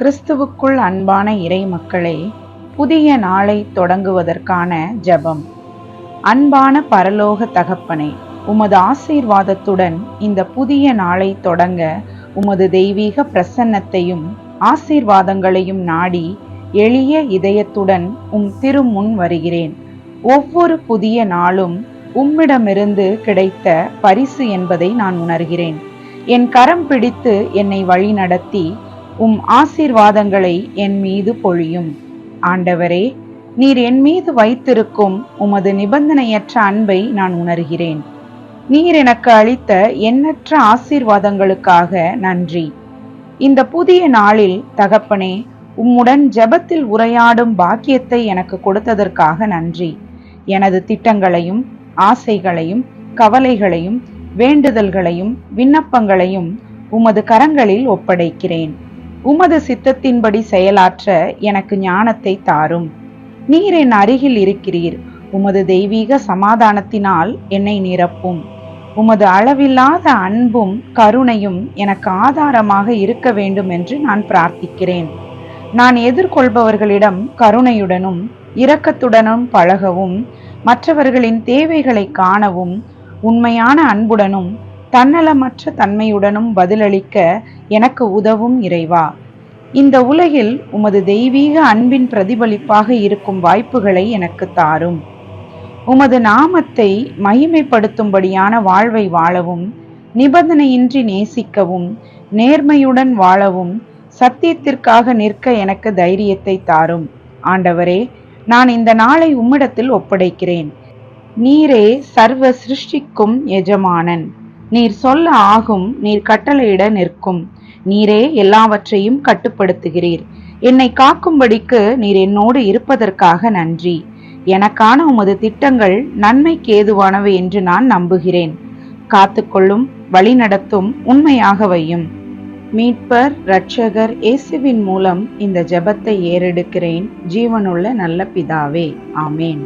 கிறிஸ்துவுக்குள் அன்பான இறை மக்களே புதிய நாளை தொடங்குவதற்கான ஜெபம். அன்பான பரலோக தகப்பனே உமது ஆசீர்வாதத்துடன் இந்த புதிய நாளை தொடங்க உமது தெய்வீக பிரசன்னத்தையும் ஆசீர்வாதங்களையும் நாடி எளிய இதயத்துடன் உம் திருமுன் வருகிறேன். ஒவ்வொரு புதிய நாளும் உம்மிடமிருந்து கிடைத்த பரிசு என்பதை நான் உணர்கிறேன். என் கரம் பிடித்து என்னை வழிநடத்தி உம் ஆசீர்வாதங்களை என் மீது பொழியும். ஆண்டவரே நீர் என் மீது வைத்திருக்கும் உமது நிபந்தனையற்ற அன்பை நான் உணர்கிறேன். நீர் எனக்கு அளித்த எண்ணற்ற ஆசீர்வாதங்களுக்காக நன்றி. இந்த புதிய நாளில் தகப்பனே உம்முடன் ஜெபத்தில் உரையாடும் பாக்கியத்தை எனக்கு கொடுத்ததற்காக நன்றி. எனது திட்டங்களையும் ஆசைகளையும் கவலைகளையும் வேண்டுதல்களையும் விண்ணப்பங்களையும் உமது கரங்களில் ஒப்படைக்கிறேன். உமது சித்தத்தின்படி செயலாற்ற எனக்கு ஞானத்தை தாரும். நீர் என் அருகில் இருக்கிறீர். உமது தெய்வீக சமாதானத்தினால் என்னை நிரப்பும். உமது அளவில்லாத அன்பும் கருணையும் எனக்கு ஆதாரமாக இருக்க வேண்டும் என்று நான் பிரார்த்திக்கிறேன். நான் எதிர்கொள்பவர்களிடம் கருணையுடனும் இரக்கத்துடனும் பழகவும் மற்றவர்களின் தேவைகளை காணவும் உண்மையான அன்புடனும் தன்னலமற்ற தன்மையுடனும் பதிலளிக்க எனக்கு உதவும் இறைவா. இந்த உலகில் உமது தெய்வீக அன்பின் பிரதிபலிப்பாக இருக்கும் வாய்ப்புகளை எனக்கு தாரும். உமது நாமத்தை மகிமைப்படுத்தும்படியான வாழ்வை வாழவும் நிபந்தனையின்றி நேசிக்கவும் நேர்மையுடன் வாழவும் சத்தியத்திற்காக நிற்க எனக்கு தைரியத்தை தாரும். ஆண்டவரே நான் இந்த நாளை உம்மிடத்தில் ஒப்படைக்கிறேன். நீரே சர்வ சிருஷ்டிக்கும் எஜமானன். நீர் சொல்ல ஆகும் நீர் கட்டளையிட நிற்கும். நீரே எல்லாவற்றையும் கட்டுப்படுத்துகிறீர். என்னை காக்கும்படிக்கு நீர் என்னோடு இருப்பதற்காக நன்றி. எனக்கான உமது திட்டங்கள் நன்மைக்கு ஏதுவானவை என்று நான் நம்புகிறேன். காத்துக்கொள்ளும் வழிநடத்தும் உண்மையாக வையும். மீட்பர் இரட்சகர் இயேசுவின் மூலம் இந்த ஜெபத்தை ஏறெடுக்கிறேன். ஜீவனுள்ள நல்ல பிதாவே. ஆமேன்.